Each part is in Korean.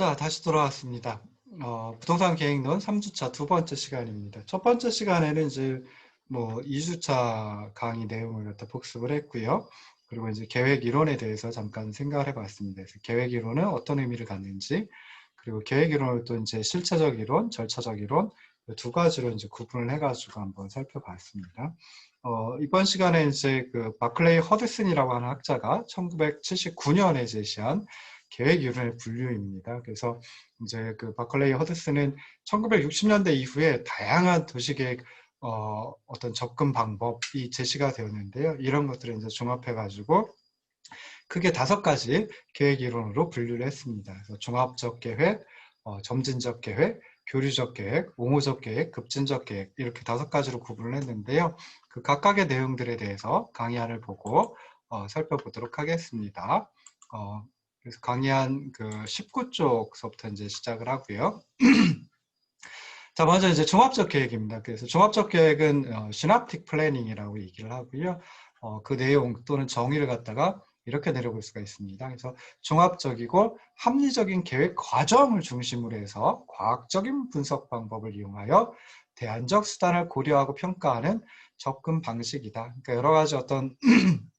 자, 다시 돌아왔습니다. 어, 부동산 계획론 3주차 두 번째 시간입니다. 첫 번째 시간에는 이제 뭐 2주차 강의 내용을 갖다 복습을 했고요. 그리고 이제 계획 이론에 대해서 잠깐 생각을 해봤습니다. 계획 이론은 어떤 의미를 갖는지, 그리고 계획 이론을 또 이제 실체적 이론, 절차적 이론 두 가지로 이제 구분을 해가지고 한번 살펴봤습니다. 어, 이번 시간에 이제 그 바클레이 허드슨이라고 하는 학자가 1979년에 제시한 계획 이론의 분류입니다. 그래서 이제 그 바클레이 허드슨은 1960년대 이후에 다양한 도시계획 어, 어떤 접근 방법이 제시가 되었는데요. 이런 것들을 이제 종합해가지고 크게 다섯 가지 계획 이론으로 분류를 했습니다. 그래서 종합적 계획, 어, 점진적 계획, 교류적 계획, 옹호적 계획, 급진적 계획 이렇게 다섯 가지로 구분을 했는데요. 그 각각의 내용들에 대해서 강의안을 보고 어, 살펴보도록 하겠습니다. 어, 그래서 강의한 그 19쪽서부터 이제 시작을 하고요. 자, 먼저 이제 종합적 계획입니다. 그래서 종합적 계획은 어, 시납틱 플래닝이라고 얘기를 하고요. 어, 그 내용 또는 정의를 갖다가 이렇게 내려볼 수가 있습니다. 그래서 종합적이고 합리적인 계획 과정을 중심으로 해서 과학적인 분석 방법을 이용하여 대안적 수단을 고려하고 평가하는 접근 방식이다. 그러니까 여러 가지 어떤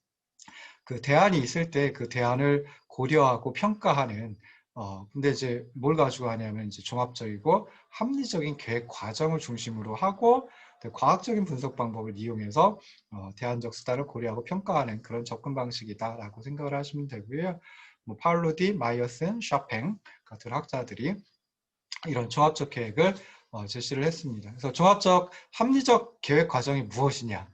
그 대안이 있을 때 그 대안을 고려하고 평가하는 어 근데 이제 뭘 가지고 하냐면 이제 종합적이고 합리적인 계획 과정을 중심으로 하고 과학적인 분석 방법을 이용해서 어, 대안적 수단을 고려하고 평가하는 그런 접근 방식이다라고 생각을 하시면 되고요. 뭐 파울루디, 마이어슨, 샤팽 같은 학자들이 이런 종합적 계획을 어, 제시를 했습니다. 그래서 종합적 합리적 계획 과정이 무엇이냐?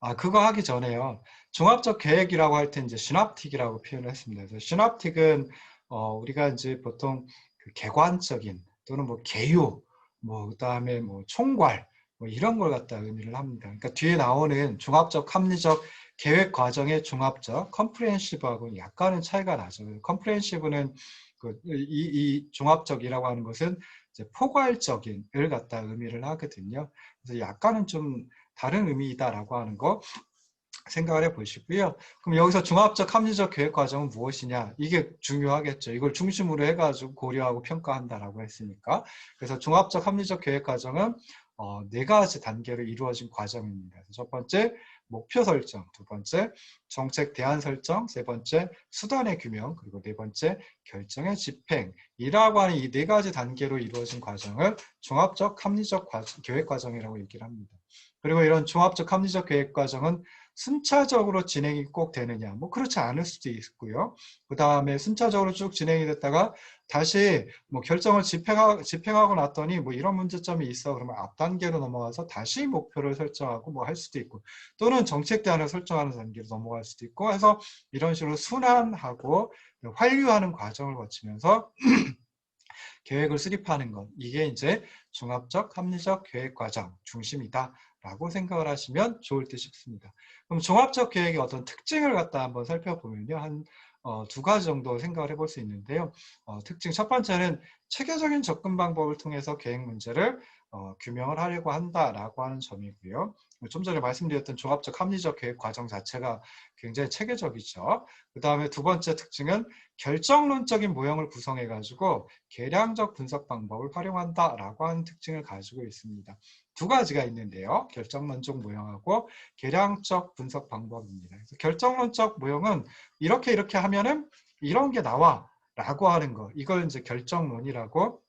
아 그거 하기 전에요. 종합적 계획이라고 할 때 이제 시납틱이라고 표현을 했습니다. 그래서 시납틱은 어, 우리가 이제 보통 그 개관적인 또는 뭐 개요, 뭐 그다음에 뭐 총괄 뭐 이런 걸 갖다 의미를 합니다. 그러니까 뒤에 나오는 종합적 합리적 계획 과정의 종합적 컴프레hen시브하고 약간은 차이가 나죠. 컴프레hen시브는 그 이, 이 종합적이라고 하는 것은 이제 포괄적인을 갖다 의미를 하거든요. 그래서 약간은 좀 다른 의미이다라고 하는 거 생각을 해 보시고요. 그럼 여기서 종합적 합리적 계획 과정은 무엇이냐? 이게 중요하겠죠. 이걸 중심으로 해가지고 고려하고 평가한다라고 했으니까. 그래서 종합적 합리적 계획 과정은 어, 네 가지 단계로 이루어진 과정입니다. 첫 번째, 목표 설정, 두 번째, 정책 대안 설정, 세 번째, 수단의 규명, 그리고 네 번째, 결정의 집행이라고 하는 이 네 가지 단계로 이루어진 과정을 종합적 합리적 과정, 계획 과정이라고 얘기를 합니다. 그리고 이런 종합적 합리적 계획 과정은 순차적으로 진행이 꼭 되느냐. 뭐 그렇지 않을 수도 있고요. 그 다음에 순차적으로 쭉 진행이 됐다가 다시 뭐 결정을 집행하, 집행하고 났더니 뭐 이런 문제점이 있어. 그러면 앞 단계로 넘어가서 다시 목표를 설정하고 뭐 할 수도 있고 또는 정책 대안을 설정하는 단계로 넘어갈 수도 있고 해서 이런 식으로 순환하고 환류하는 과정을 거치면서 계획을 수립하는 것. 이게 이제 종합적 합리적 계획 과정 중심이다 라고 생각을 하시면 좋을 듯 싶습니다. 그럼 종합적 계획의 어떤 특징을 갖다 한번 살펴보면요. 한 어, 두 가지 정도 생각을 해볼 수 있는데요. 어, 특징 첫 번째는 체계적인 접근 방법을 통해서 계획 문제를 어, 규명을 하려고 한다라고 하는 점이고요. 좀 전에 말씀드렸던 종합적 합리적 계획 과정 자체가 굉장히 체계적이죠. 그 다음에 두 번째 특징은 결정론적인 모형을 구성해 가지고 계량적 분석 방법을 활용한다라고 하는 특징을 가지고 있습니다. 두 가지가 있는데요. 결정론적 모형하고 계량적 분석 방법입니다. 그래서 결정론적 모형은 이렇게 이렇게 하면은 이런 게 나와 라고 하는 거 이걸 이제 결정론이라고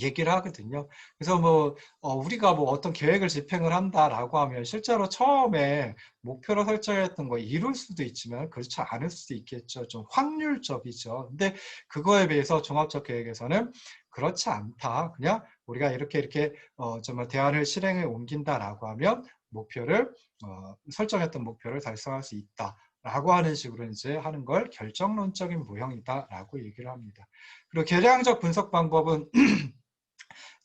얘기를 하거든요. 그래서 뭐 어, 우리가 뭐 어떤 계획을 집행을 한다라고 하면 실제로 처음에 목표로 설정했던 거 이룰 수도 있지만 그렇지 않을 수도 있겠죠. 좀 확률적이죠. 근데 그거에 비해서 종합적 계획에서는 그렇지 않다. 그냥 우리가 이렇게 이렇게 어, 정말 대안을 실행에 옮긴다라고 하면 목표를 어, 설정했던 목표를 달성할 수 있다. 라고 하는 식으로 이제 하는 걸 결정론적인 모형이다 라고 얘기를 합니다. 그리고 계량적 분석 방법은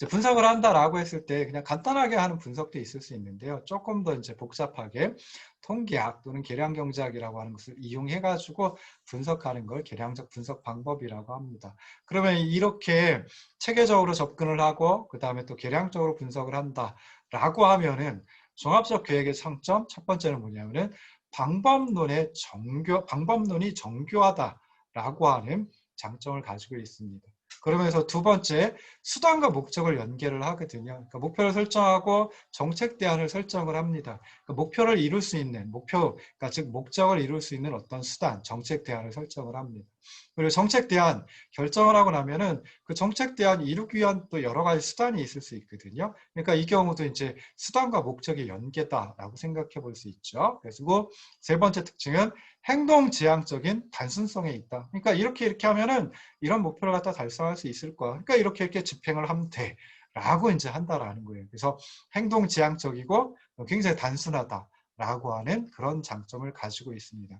분석을 한다라고 했을 때 그냥 간단하게 하는 분석도 있을 수 있는데요. 조금 더 이제 복잡하게 통계학 또는 계량 경제학이라고 하는 것을 이용해 가지고 분석하는 걸 계량적 분석 방법이라고 합니다. 그러면 이렇게 체계적으로 접근을 하고 그 다음에 또 계량적으로 분석을 한다라고 하면은 종합적 계획의 창점 첫 번째는 뭐냐면은 방법론의 정교 방법론이 정교하다라고 하는 장점을 가지고 있습니다. 그러면서 두 번째 수단과 목적을 연계를 하거든요. 그러니까 목표를 설정하고 정책 대안을 설정을 합니다. 그러니까 목표를 이룰 수 있는 목표, 그러니까 즉 목적을 이룰 수 있는 어떤 수단, 정책 대안을 설정을 합니다. 그리고 정책 대안 결정을 하고 나면은 그 정책 대안 이루기 위한 또 여러 가지 수단이 있을 수 있거든요. 그러니까 이 경우도 이제 수단과 목적의 연계다라고 생각해 볼 수 있죠. 그리고 세 번째 특징은 행동 지향적인 단순성에 있다. 그러니까 이렇게 이렇게 하면은 이런 목표를 갖다 달성할 수 있을 거야. 그러니까 이렇게 이렇게 집행을 하면 돼. 라고 이제 한다라는 거예요. 그래서 행동 지향적이고 굉장히 단순하다라고 하는 그런 장점을 가지고 있습니다.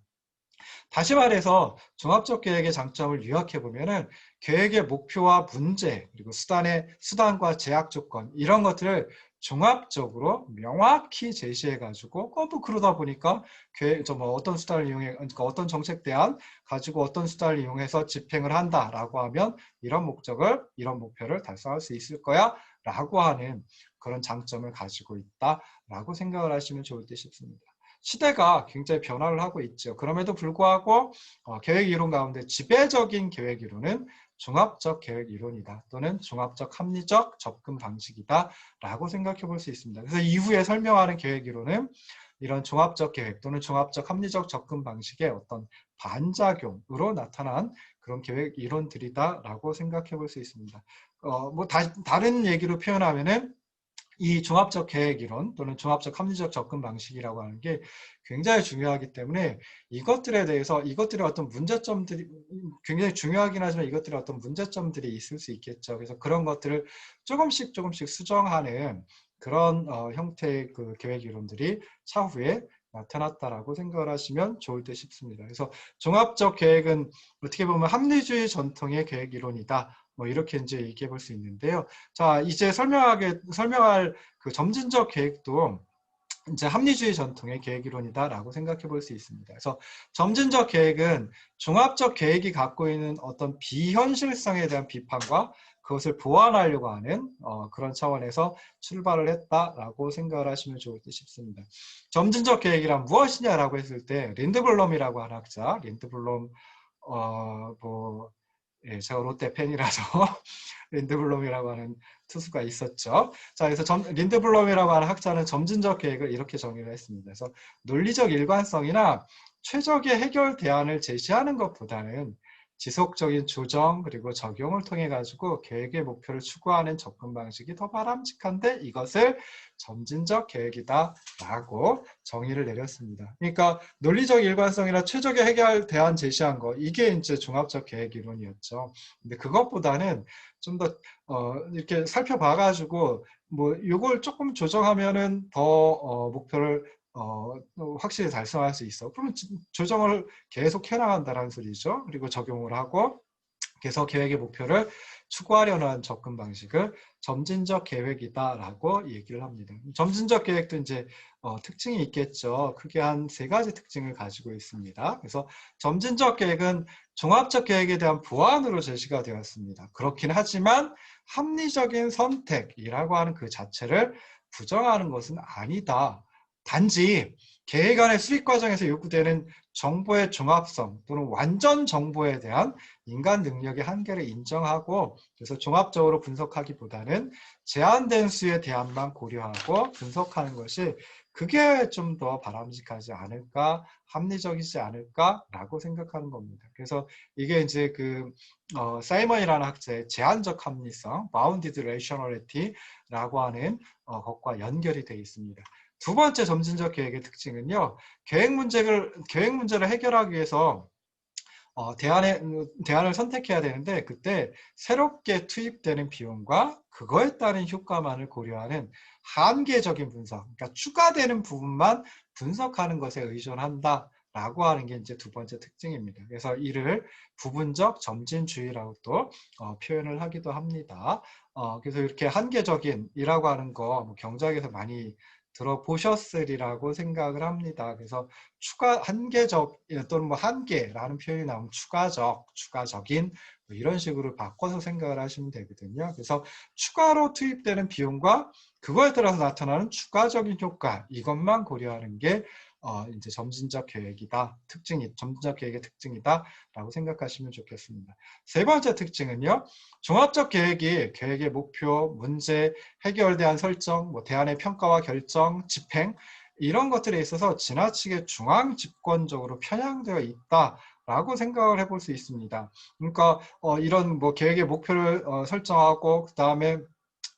다시 말해서 종합적 계획의 장점을 요약해 보면은 계획의 목표와 문제 그리고 수단의 수단과 제약 조건 이런 것들을 종합적으로 명확히 제시해 가지고 또 그러다 보니까 계획 뭐 어떤 수단을 이용해 그러니까 어떤 정책 대안 가지고 어떤 수단을 이용해서 집행을 한다라고 하면 이런 목적을 이런 목표를 달성할 수 있을 거야라고 하는 그런 장점을 가지고 있다라고 생각을 하시면 좋을 듯 싶습니다. 시대가 굉장히 변화를 하고 있죠. 그럼에도 불구하고 어, 계획 이론 가운데 지배적인 계획 이론은 종합적 계획 이론이다 또는 종합적 합리적 접근 방식이다 라고 생각해 볼 수 있습니다. 그래서 이후에 설명하는 계획 이론은 이런 종합적 계획 또는 종합적 합리적 접근 방식의 어떤 반작용으로 나타난 그런 계획 이론들이다 라고 생각해 볼 수 있습니다. 어, 뭐 다, 다른 얘기로 표현하면은 이 종합적 계획 이론 또는 종합적 합리적 접근 방식이라고 하는 게 굉장히 중요하기 때문에 이것들에 대해서 이것들의 어떤 문제점들이 굉장히 중요하긴 하지만 이것들의 어떤 문제점들이 있을 수 있겠죠. 그래서 그런 것들을 조금씩 조금씩 수정하는 그런 어, 형태의 그 계획 이론들이 차후에 나타났다라고 생각을 하시면 좋을 듯 싶습니다. 그래서 종합적 계획은 어떻게 보면 합리주의 전통의 계획 이론이다. 뭐 이렇게 이제 얘기해 볼 수 있는데요. 자, 이제 설명하게 설명할 그 점진적 계획도 이제 합리주의 전통의 계획 이론이다라고 생각해 볼 수 있습니다. 그래서 점진적 계획은 종합적 계획이 갖고 있는 어떤 비현실성에 대한 비판과 그것을 보완하려고 하는 어, 그런 차원에서 출발을 했다라고 생각을 하시면 좋을 듯 싶습니다. 점진적 계획이란 무엇이냐라고 했을 때 린드블럼이라고 하는 학자, 린드블럼 어, 뭐 예, 제가 롯데 팬이라서 린드블럼이라고 하는 투수가 있었죠. 자, 그래서 점, 린드블럼이라고 하는 학자는 점진적 계획을 이렇게 정의를 했습니다. 그래서 논리적 일관성이나 최적의 해결 대안을 제시하는 것보다는 지속적인 조정 그리고 적용을 통해 가지고 계획의 목표를 추구하는 접근 방식이 더 바람직한데 이것을 점진적 계획이다 라고 정의를 내렸습니다. 그러니까 논리적 일관성이나 최적의 해결 대안 제시한 거 이게 이제 종합적 계획 이론이었죠. 근데 그것보다는 좀더 어, 이렇게 살펴봐 가지고 뭐 이걸 조금 조정하면은 더 어, 목표를 어, 확실히 달성할 수 있어. 그러면 조정을 계속 해나간다는 소리죠. 그리고 적용을 하고 계속 계획의 목표를 추구하려는 접근 방식을 점진적 계획이다라고 얘기를 합니다. 점진적 계획도 이제 어, 특징이 있겠죠. 크게 한 세 가지 특징을 가지고 있습니다. 그래서 점진적 계획은 종합적 계획에 대한 보완으로 제시가 되었습니다. 그렇긴 하지만 합리적인 선택이라고 하는 그 자체를 부정하는 것은 아니다. 단지 계획안의 수립 과정에서 요구되는 정보의 종합성 또는 완전 정보에 대한 인간 능력의 한계를 인정하고 그래서 종합적으로 분석하기보다는 제한된 수의 대안만 고려하고 분석하는 것이 그게 좀 더 바람직하지 않을까 합리적이지 않을까라고 생각하는 겁니다. 그래서 이게 이제 그 어, 사이먼이라는 학자의 제한적 합리성, bounded rationality라고 하는 어, 것과 연결이 되어 있습니다. 두 번째 점진적 계획의 특징은요. 계획 문제를 계획 문제를 해결하기 위해서 어, 대안에, 대안을 선택해야 되는데 그때 새롭게 투입되는 비용과 그거에 따른 효과만을 고려하는 한계적인 분석, 그러니까 추가되는 부분만 분석하는 것에 의존한다. 라고 하는 게 이제 두 번째 특징입니다. 그래서 이를 부분적 점진주의라고 또 어, 표현을 하기도 합니다. 어, 그래서 이렇게 한계적인이라고 하는 거 뭐 경제학에서 많이 들어보셨으리라고 생각을 합니다. 그래서 추가 한계적 또는 뭐 한계라는 표현이 나오면 추가적, 추가적인 뭐 이런 식으로 바꿔서 생각을 하시면 되거든요. 그래서 추가로 투입되는 비용과 그거에 따라서 나타나는 추가적인 효과 이것만 고려하는 게 어, 이제 점진적 계획이다 특징이 점진적 계획의 특징이다라고 생각하시면 좋겠습니다. 세 번째 특징은요. 종합적 계획이 계획의 목표, 문제, 해결 대안 설정, 뭐 대안의 평가와 결정, 집행 이런 것들에 있어서 지나치게 중앙 집권적으로 편향되어 있다 라고 생각을 해볼 수 있습니다. 그러니까 어, 이런 뭐 계획의 목표를 어, 설정하고 그 다음에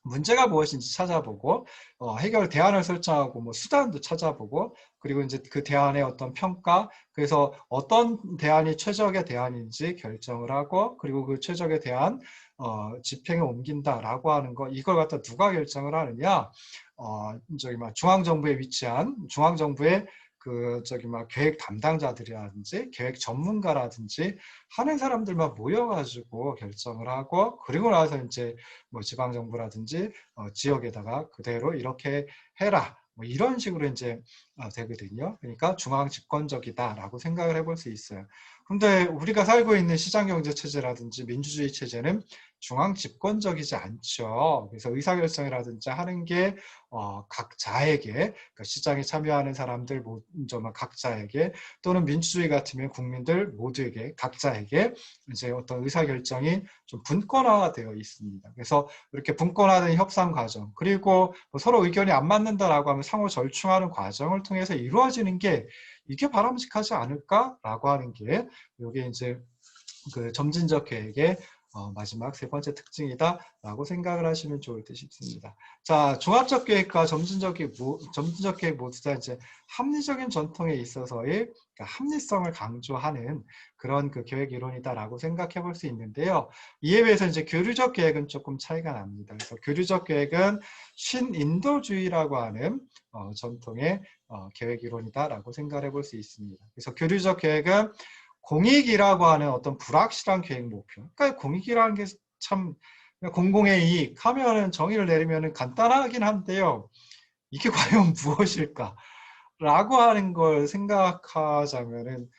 문제가 무엇인지 찾아보고 어, 해결 대안을 설정하고 뭐 수단도 찾아보고 그리고 이제 그 대안의 어떤 평가 그래서 어떤 대안이 최적의 대안인지 결정을 하고 그리고 그 최적의 대안 어, 집행에 옮긴다라고 하는 거 이걸 갖다 누가 결정을 하느냐? 어, 저기 막 중앙 정부에 위치한 중앙 정부의 그 저기 막 계획 담당자들이라든지 계획 전문가라든지 하는 사람들만 모여가지고 결정을 하고 그리고 나서 이제 뭐 지방 정부라든지 어, 지역에다가 그대로 이렇게 해라 뭐 이런 식으로 이제 어, 되거든요. 그러니까 중앙 집권적이다라고 생각을 해볼 수 있어요. 근데 우리가 살고 있는 시장 경제 체제라든지 민주주의 체제는 중앙 집권적이지 않죠. 그래서 의사결정이라든지 하는 게 어, 각자에게 그러니까 시장에 참여하는 사람들 모두만 각자에게 또는 민주주의 같으면 국민들 모두에게 각자에게 이제 어떤 의사결정이 좀 분권화되어 있습니다. 그래서 이렇게 분권화된 협상 과정 그리고 뭐 서로 의견이 안 맞는다라고 하면 상호 절충하는 과정을 통해서 이루어지는 게 이게 바람직하지 않을까라고 하는 게 이게 이제 그 점진적 계획의 어, 마지막 세 번째 특징이다라고 생각을 하시면 좋을 듯 싶습니다. 자, 종합적 계획과 점진적 계획, 점진적 계획 모두 다 이제 합리적인 전통에 있어서의 그러니까 합리성을 강조하는 그런 그 계획 이론이다라고 생각해 볼 수 있는데요. 이에 비해서 이제 교류적 계획은 조금 차이가 납니다. 그래서 교류적 계획은 신인도주의라고 하는 어, 전통의 어, 계획 이론이다라고 생각해 볼 수 있습니다. 그래서 교류적 계획은 공익이라고 하는 어떤 불확실한 계획 목표. 그러니까 공익이라는 게 참 공공의 이익 하면은 정의를 내리면은 간단하긴 한데요. 이게 과연 무엇일까? 라고 하는 걸 생각하자면은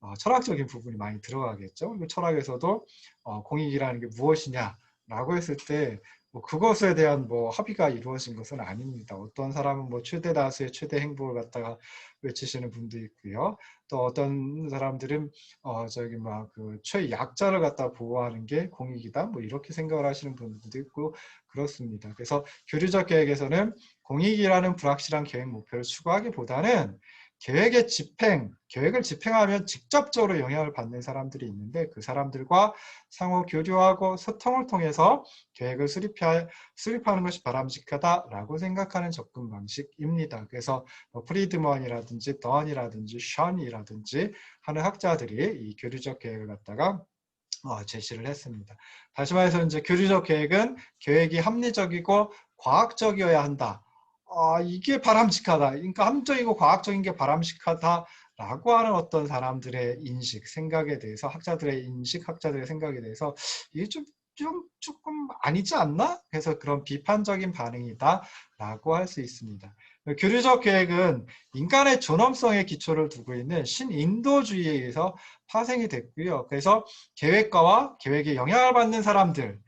어, 철학적인 부분이 많이 들어가겠죠. 철학에서도 어, 공익이라는 게 무엇이냐라고 했을 때 뭐 그것에 대한 뭐 합의가 이루어진 것은 아닙니다. 어떤 사람은 뭐 최대 다수의 최대 행복을 갖다가 외치시는 분도 있고요. 또 어떤 사람들은 어 저기 막 그 최약자를 갖다 보호하는 게 공익이다. 뭐 이렇게 생각을 하시는 분들도 있고 그렇습니다. 그래서 교류적 계획에서는 공익이라는 불확실한 계획 목표를 추구하기보다는 계획의 집행, 계획을 집행하면 직접적으로 영향을 받는 사람들이 있는데 그 사람들과 상호 교류하고 소통을 통해서 계획을 수립하, 수립하는 것이 바람직하다라고 생각하는 접근 방식입니다. 그래서 뭐 프리드먼이라든지 던이라든지 션이라든지 하는 학자들이 이 교류적 계획을 갖다가 어, 제시를 했습니다. 다시 말해서 이제 교류적 계획은 계획이 합리적이고 과학적이어야 한다. 아, 이게 바람직하다. 그러니까 함정이고 과학적인 게 바람직하다라고 하는 어떤 사람들의 인식, 생각에 대해서 학자들의 인식, 학자들의 생각에 대해서 이게 좀, 좀 조금 아니지 않나? 그래서 그런 비판적인 반응이다라고 할 수 있습니다. 교류적 계획은 인간의 존엄성의 기초를 두고 있는 신인도주의에 의해서 파생이 됐고요. 그래서 계획가와 계획에 영향을 받는 사람들의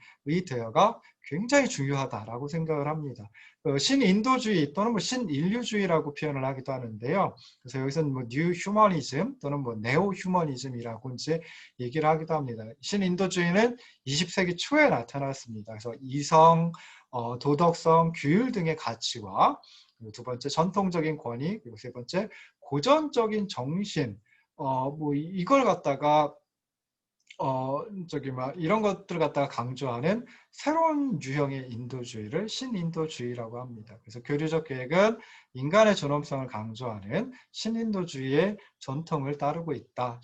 대화가 굉장히 중요하다라고 생각을 합니다. 그 신인도주의 또는 뭐 신인류주의라고 표현을 하기도 하는데요. 그래서 여기서는 뭐 뉴 휴머니즘 또는 뭐 네오 휴머니즘이라고 이제 얘기를 하기도 합니다. 신인도주의는 20세기 초에 나타났습니다. 그래서 이성, 어, 도덕성, 규율 등의 가치와 두 번째 전통적인 권위 그리고 세 번째 고전적인 정신 어, 뭐 이걸 갖다가 어, 저기 막 이런 것들을 갖다가 강조하는 새로운 유형의 인도주의를 신인도주의라고 합니다. 그래서 교류적 계획은 인간의 존엄성을 강조하는 신인도주의의 전통을 따르고 있다.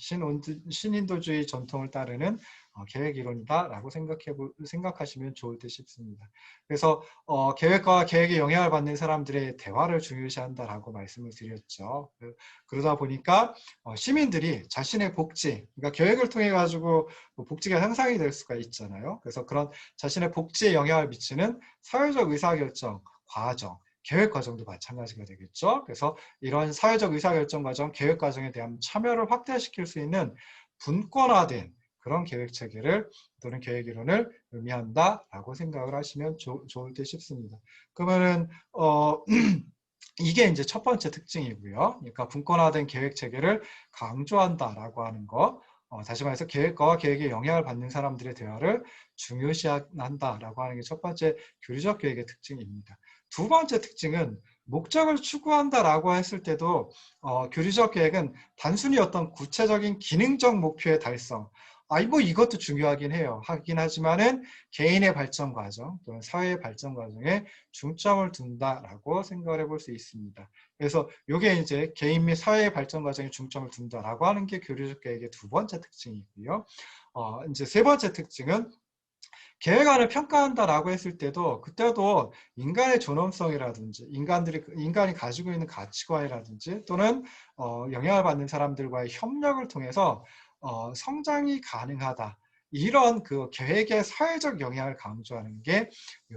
신인도주의 전통을 따르는 어, 계획 이론이다라고 생각해 생각하시면 좋을 듯 싶습니다. 그래서 어, 계획과 계획에 영향을 받는 사람들의 대화를 중요시한다라고 말씀을 드렸죠. 그, 그러다 보니까 어, 시민들이 자신의 복지, 그러니까 계획을 통해 가지고 뭐 복지가 향상이 될 수가 있잖아요. 그래서 그런 자신의 복지에 영향을 미치는 사회적 의사결정 과정, 계획 과정도 마찬가지가 되겠죠. 그래서 이런 사회적 의사결정 과정, 계획 과정에 대한 참여를 확대시킬 수 있는 분권화된 그런 계획 체계를 또는 계획 이론을 의미한다라고 생각을 하시면 조, 좋을 듯 싶습니다. 그러면은 어 이게 이제 첫 번째 특징이고요. 그러니까 분권화된 계획 체계를 강조한다라고 하는 거. 어, 다시 말해서 계획과 계획에 영향을 받는 사람들의 대화를 중요시한다라고 하는 게 첫 번째 교류적 계획의 특징입니다. 두 번째 특징은 목적을 추구한다라고 했을 때도 어, 교류적 계획은 단순히 어떤 구체적인 기능적 목표의 달성, 아, 뭐 이것도 중요하긴 해요. 하긴 하지만은 개인의 발전 과정 또는 사회의 발전 과정에 중점을 둔다라고 생각을 해볼 수 있습니다. 그래서 이게 이제 개인 및 사회의 발전 과정에 중점을 둔다라고 하는 게 교류적 계획의 두 번째 특징이고요. 어, 이제 세 번째 특징은 계획안을 평가한다라고 했을 때도 그때도 인간의 존엄성이라든지 인간들이 인간이 가지고 있는 가치관이라든지 또는 어, 영향을 받는 사람들과의 협력을 통해서 어, 성장이 가능하다. 이런 그 계획의 사회적 영향을 강조하는 게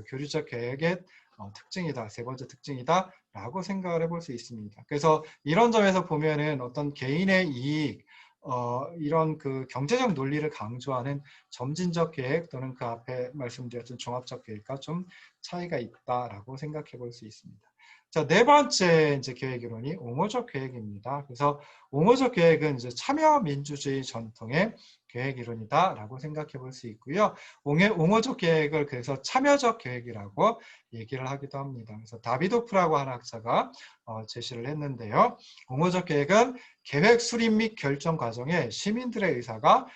교류적 계획의 어, 특징이다. 세 번째 특징이다. 라고 생각을 해볼 수 있습니다. 그래서 이런 점에서 보면은 어떤 개인의 이익, 어, 이런 그 경제적 논리를 강조하는 점진적 계획 또는 그 앞에 말씀드렸던 종합적 계획과 좀 차이가 있다라고 생각해 볼 수 있습니다. 자, 네 번째 이제 계획 이론이 옹호적 계획입니다. 그래서 옹호적 계획은 이제 참여 민주주의 전통의 계획 이론이다라고 생각해 볼 수 있고요. 옹호적 계획을 그래서 참여적 계획이라고 얘기를 하기도 합니다. 그래서 다비도프라고 하는 학자가 어, 제시를 했는데요. 옹호적 계획은 계획 수립 및 결정 과정에 시민들의 의사가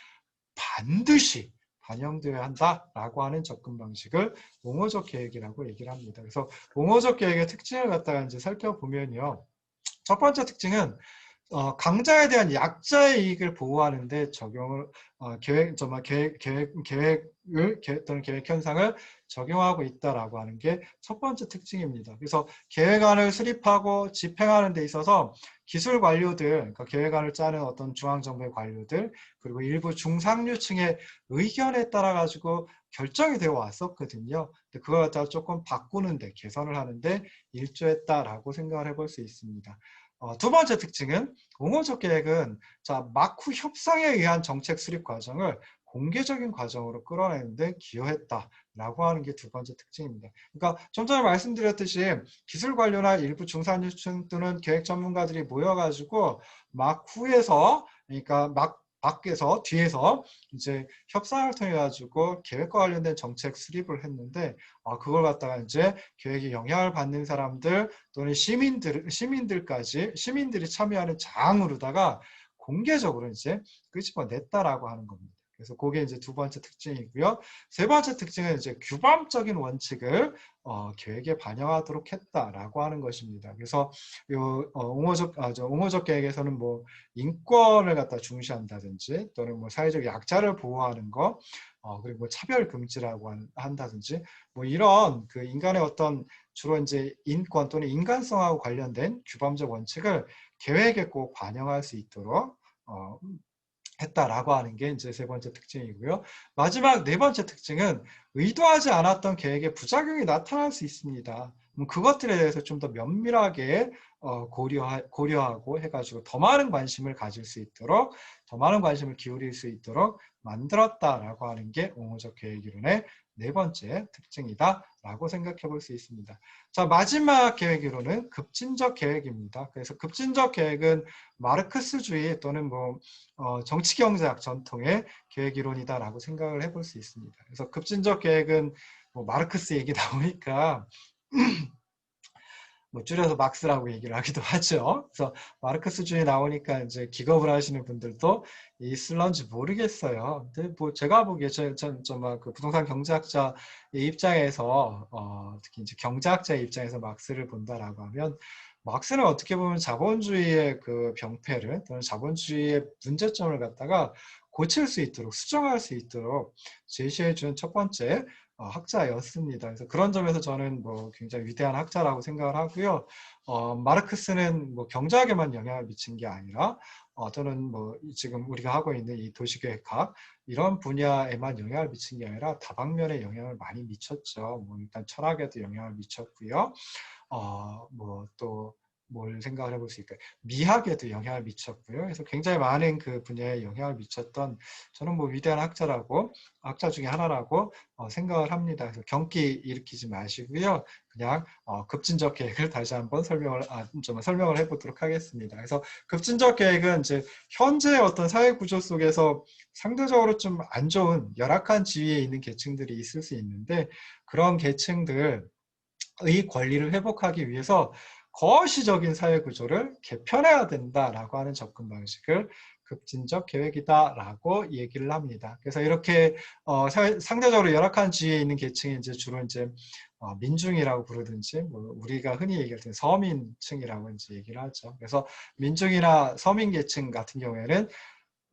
반드시 반영되어야 한다라고 하는 접근 방식을 옹호적 계획이라고 얘기를 합니다. 그래서 옹호적 계획의 특징을 갖다가 이제 살펴보면요. 첫 번째 특징은 어, 강자에 대한 약자의 이익을 보호하는데 적용을 어, 계획 정말 계획 계획 계획을 계획 또는 계획 현상을 적용하고 있다라고 하는 게 첫 번째 특징입니다. 그래서 계획안을 수립하고 집행하는 데 있어서 기술 관료들, 그러니까 계획안을 짜는 어떤 중앙 정부의 관료들, 그리고 일부 중상류층의 의견에 따라 가지고 결정이 되어 왔었거든요. 근데 그걸 갖다가 조금 바꾸는데 개선을 하는데 일조했다라고 생각을 해볼 수 있습니다. 어, 두 번째 특징은 옹호적 계획은 자 마쿠 협상에 의한 정책 수립 과정을 공개적인 과정으로 끌어내는데 기여했다라고 하는 게 두 번째 특징입니다. 그러니까 좀 전에 말씀드렸듯이 기술 관료나 일부 중산층 또는 계획 전문가들이 모여가지고 막 후에서 그러니까 막 밖에서 뒤에서 이제 협상을 통해 가지고 계획과 관련된 정책 수립을 했는데 어, 그걸 갖다가 이제 계획에 영향을 받는 사람들 또는 시민들 시민들까지 시민들이 참여하는 장으로다가 공개적으로 이제 끄집어냈다라고 하는 겁니다. 그래서 그게 이제 두 번째 특징이고요. 세 번째 특징은 이제 규범적인 원칙을 어, 계획에 반영하도록 했다라고 하는 것입니다. 그래서 요 어, 옹호적 아, 저 옹호적 계획에서는 뭐 인권을 갖다 중시한다든지 또는 뭐 사회적 약자를 보호하는 거 어, 그리고 뭐 차별 금지라고 한, 한다든지 뭐 이런 그 인간의 어떤 주로 이제 인권 또는 인간성하고 관련된 규범적 원칙을 계획에 꼭 반영할 수 있도록 어, 했다라고 하는 게 이제 세 번째 특징이고요. 마지막 네 번째 특징은 의도하지 않았던 계획의 부작용이 나타날 수 있습니다. 그것들에 대해서 좀 더 면밀하게 어, 고려하, 고려하고 해가지고 더 많은 관심을 가질 수 있도록 더 많은 관심을 기울일 수 있도록 만들었다라고 하는 게 옹호적 계획이론의 네 번째 특징이다라고 생각해 볼 수 있습니다. 자 마지막 계획이론은 급진적 계획입니다. 그래서 급진적 계획은 마르크스주의 또는 뭐 어, 정치경제학 전통의 계획이론이다라고 생각을 해볼 수 있습니다. 그래서 급진적 계획은 뭐 마르크스 얘기 나오니까 뭐 줄여서 막스라고 얘기를 하기도 하죠. 그래서 마르크스주의 나오니까 이제 기겁을 하시는 분들도 있을런지 모르겠어요. 근데 뭐 제가 보기에 저저그 부동산 경제학자 입장에서 어, 특히 이제 경제학자의 입장에서 막스를 본다라고 하면 막스는 어떻게 보면 자본주의의 그 병폐를 또는 자본주의의 문제점을 갖다가 고칠 수 있도록 수정할 수 있도록 제시해 준 첫 번째 어, 학자였습니다. 그래서 그런 점에서 저는 뭐 굉장히 위대한 학자라고 생각을 하고요. 어, 마르크스는 뭐 경제학에만 영향을 미친 게 아니라 어, 또는 뭐 지금 우리가 하고 있는 이 도시계획학 이런 분야에만 영향을 미친 게 아니라 다방면에 영향을 많이 미쳤죠. 뭐 일단 철학에도 영향을 미쳤고요. 어, 뭐또 뭘 생각을 해볼 수 있을까요? 미학에도 영향을 미쳤고요. 그래서 굉장히 많은 그 분야에 영향을 미쳤던 저는 뭐 위대한 학자라고 학자 중에 하나라고 어, 생각을 합니다. 그래서 경기 일으키지 마시고요. 그냥 어, 급진적 계획을 다시 한번 설명을 아, 좀 설명을 해보도록 하겠습니다. 그래서 급진적 계획은 이제 현재 어떤 사회 구조 속에서 상대적으로 좀 안 좋은 열악한 지위에 있는 계층들이 있을 수 있는데 그런 계층들의 권리를 회복하기 위해서 거시적인 사회 구조를 개편해야 된다라고 하는 접근 방식을 급진적 계획이다라고 얘기를 합니다. 그래서 이렇게 어, 상대적으로 열악한 지위에 있는 계층이 이제 주로 이제 어, 민중이라고 부르든지 뭐 우리가 흔히 얘기할 때 서민층이라고 이제 얘기를 하죠. 그래서 민중이나 서민 계층 같은 경우에는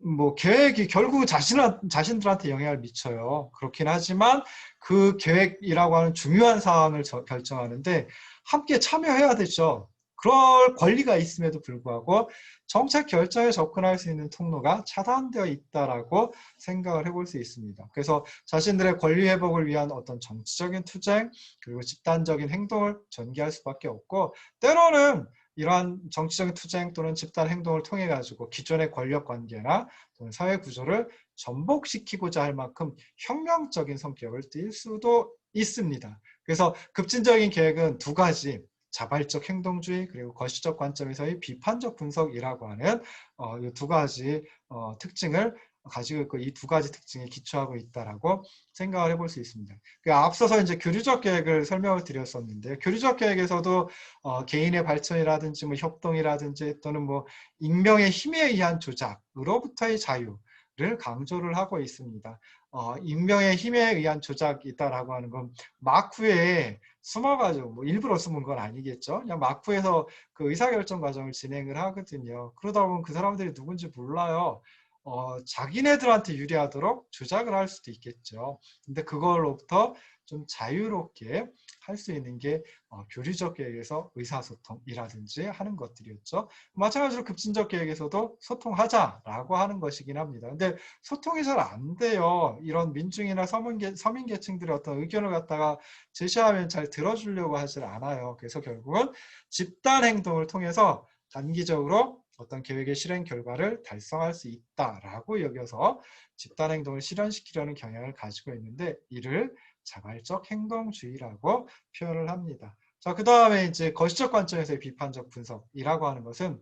뭐 계획이 결국 자신 자신들한테 영향을 미쳐요. 그렇긴 하지만 그 계획이라고 하는 중요한 사항을 저, 결정하는데 함께 참여해야 되죠. 그럴 권리가 있음에도 불구하고 정책 결정에 접근할 수 있는 통로가 차단되어 있다라고 생각을 해볼 수 있습니다. 그래서 자신들의 권리 회복을 위한 어떤 정치적인 투쟁 그리고 집단적인 행동을 전개할 수밖에 없고 때로는 이러한 정치적인 투쟁 또는 집단 행동을 통해 가지고 기존의 권력 관계나 또는 사회 구조를 전복시키고자 할 만큼 혁명적인 성격을 띨 수도 있습니다. 그래서 급진적인 계획은 두 가지 자발적 행동주의 그리고 거시적 관점에서의 비판적 분석이라고 하는 어, 이두 가지 어, 특징을 가지고 있고 이 두 가지 특징에 기초하고 있다라고 생각을 해볼 수 있습니다. 그 앞서서 이제 교류적 계획을 설명을 드렸었는데 교류적 계획에서도 어, 개인의 발전이라든지 뭐 협동이라든지 또는 뭐 익명의 힘에 의한 조작으로부터의 자유 를 강조를 하고 있습니다. 어, 익명의 힘에 의한 조작이 있다라고 하는 건 마쿠에 숨어가지고 뭐 일부러 숨은 건 아니겠죠. 그냥 마쿠에서 그 의사결정 과정을 진행을 하거든요. 그러다 보면 그 사람들이 누군지 몰라요. 어, 자기네들한테 유리하도록 조작을 할 수도 있겠죠. 근데 그걸로부터 좀 자유롭게 할 수 있는 게 어, 교류적 계획에서 의사소통이라든지 하는 것들이었죠. 마찬가지로 급진적 계획에서도 소통하자라고 하는 것이긴 합니다. 근데 소통이 잘 안 돼요. 이런 민중이나 서민계, 서민계층들의 어떤 의견을 갖다가 제시하면 잘 들어주려고 하질 않아요. 그래서 결국은 집단 행동을 통해서 단기적으로 어떤 계획의 실행 결과를 달성할 수 있다라고 여겨서 집단 행동을 실현시키려는 경향을 가지고 있는데 이를 자발적 행동주의라고 표현을 합니다. 자, 그 다음에 이제 거시적 관점에서의 비판적 분석이라고 하는 것은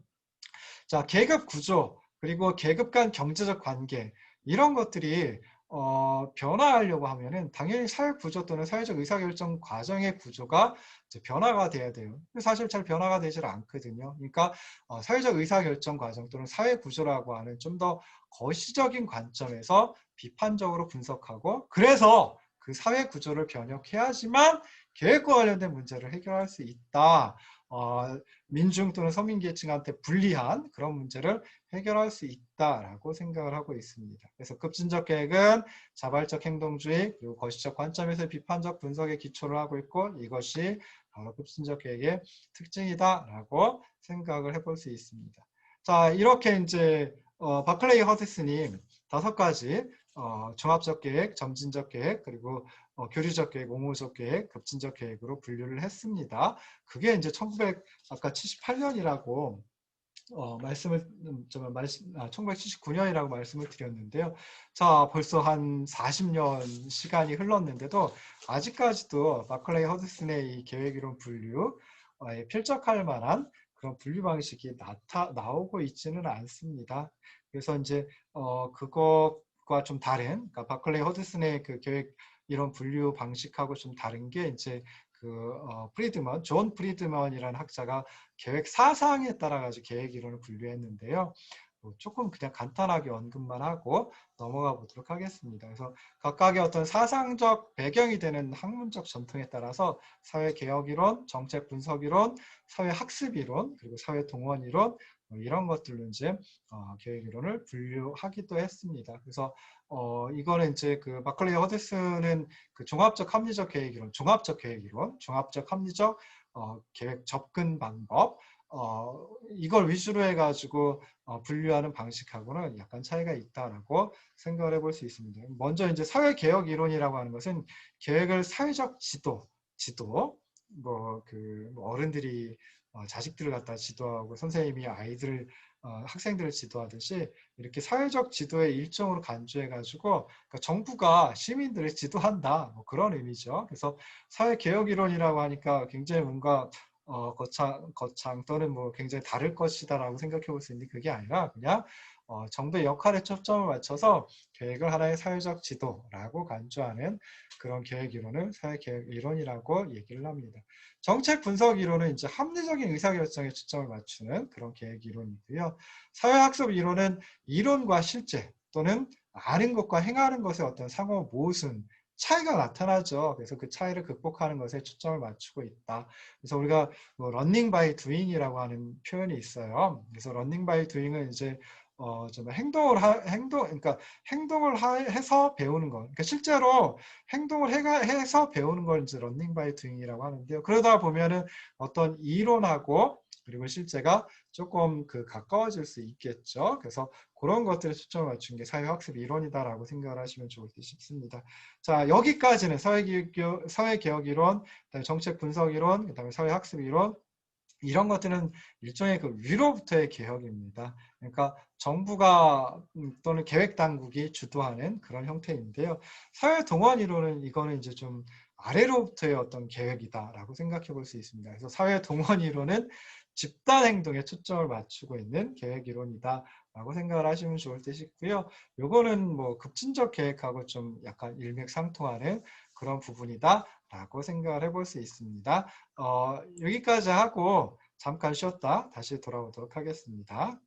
자, 계급 구조 그리고 계급 간 경제적 관계 이런 것들이 어, 변화하려고 하면은 당연히 사회 구조 또는 사회적 의사결정 과정의 구조가 변화가 돼야 돼요. 사실 잘 변화가 되질 않거든요. 그러니까 어, 사회적 의사결정 과정 또는 사회 구조라고 하는 좀 더 거시적인 관점에서 비판적으로 분석하고 그래서 그 사회 구조를 변혁해야지만 계획과 관련된 문제를 해결할 수 있다. 어, 민중 또는 서민계층한테 불리한 그런 문제를 해결할 수 있다라고 생각을 하고 있습니다. 그래서 급진적 계획은 자발적 행동주의 그리고 거시적 관점에서 비판적 분석에 기초를 하고 있고 이것이 바로 급진적 계획의 특징이다라고 생각을 해볼 수 있습니다. 자 이렇게 이제 어, 바클레이 허드스님 다섯 가지 어, 종합적 계획, 점진적 계획, 그리고 어, 교류적 계획, 옹호적 계획, 급진적 계획으로 분류를 했습니다. 그게 이제 1900 아까 78년이라고 어, 말씀을 좀 말씀 아, 1979년이라고 말씀을 드렸는데요. 자, 벌써 한 40년 시간이 흘렀는데도 아직까지도 마클레이 허드슨의 이 계획이론 분류에 필적할 만한 그런 분류 방식이 나타 나오고 있지는 않습니다. 그래서 이제 어, 그것과 좀 다른 그러니까 바클레이 허드슨의 그 계획 이런 분류 방식하고 좀 다른 게 이제 그 어, 프리드먼, 존 프리드먼이라는 학자가 계획 사상에 따라 가지고 계획 이론을 분류했는데요. 뭐 조금 그냥 간단하게 언급만 하고 넘어가 보도록 하겠습니다. 그래서 각각의 어떤 사상적 배경이 되는 학문적 전통에 따라서 사회개혁이론, 정책분석이론, 사회학습이론, 그리고 사회동원이론 뭐 이런 것들로 이제 어, 계획 이론을 분류하기도 했습니다. 그래서 어, 이거는 이제 그 마클레이 허데스는 그 종합적 합리적 계획 이론, 종합적 계획 이론, 종합적 합리적 어, 계획 접근 방법 어, 이걸 위주로 해가지고 어, 분류하는 방식하고는 약간 차이가 있다라고 생각을 해볼 수 있습니다. 먼저 이제 사회개혁 이론이라고 하는 것은 계획을 사회적 지도, 지도, 뭐 그 어른들이 어, 자식들을 갖다 지도하고 선생님이 아이들을 어, 학생들을 지도하듯이 이렇게 사회적 지도의 일종으로 간주해 가지고 그러니까 정부가 시민들을 지도한다 뭐 그런 의미죠. 그래서 사회 개혁 이론이라고 하니까 굉장히 뭔가 어, 거창, 거창 또는 뭐 굉장히 다를 것이다라고 생각해 볼 수 있는데 그게 아니라 그냥 어, 정부의 역할에 초점을 맞춰서 계획을 하나의 사회적 지도라고 간주하는 그런 계획 이론을 사회계획 이론이라고 얘기를 합니다. 정책 분석 이론은 이제 합리적인 의사결정에 초점을 맞추는 그런 계획 이론이고요. 사회학습 이론은 이론과 실제 또는 아는 것과 행하는 것의 어떤 상호 모순, 차이가 나타나죠. 그래서 그 차이를 극복하는 것에 초점을 맞추고 있다. 그래서 우리가 뭐 러닝 바이 두잉이라고 하는 표현이 있어요. 그래서 러닝 바이 두잉은 이제 어, 좀 행동을 하, 행동, 그러니까 행동을 하, 해서 배우는 것. 그러니까 실제로 행동을 해가, 해서 배우는 걸 이제 런닝 바이 두잉이라고 하는데요. 그러다 보면은 어떤 이론하고 그리고 실제가 조금 그 가까워질 수 있겠죠. 그래서 그런 것들에 초점을 맞춘 게 사회학습 이론이다라고 생각을 하시면 좋을 듯 싶습니다. 자, 여기까지는 사회개혁, 사회개혁 이론, 그다음에 정책 분석 이론, 그다음에 사회학습 이론, 이런 것들은 일종의 그 위로부터의 개혁입니다. 그러니까 정부가 음, 또는 계획 당국이 주도하는 그런 형태인데요. 사회 동원 이론은 이거는 이제 좀 아래로부터의 어떤 계획이다라고 생각해 볼 수 있습니다. 그래서 사회 동원 이론은 집단 행동에 초점을 맞추고 있는 계획 이론이다라고 생각을 하시면 좋을 듯 싶고요. 요거는 뭐 급진적 계획하고 좀 약간 일맥상통하는 그런 부분이다 라고 생각을 해볼 수 있습니다. 어, 여기까지 하고 잠깐 쉬었다 다시 돌아오도록 하겠습니다.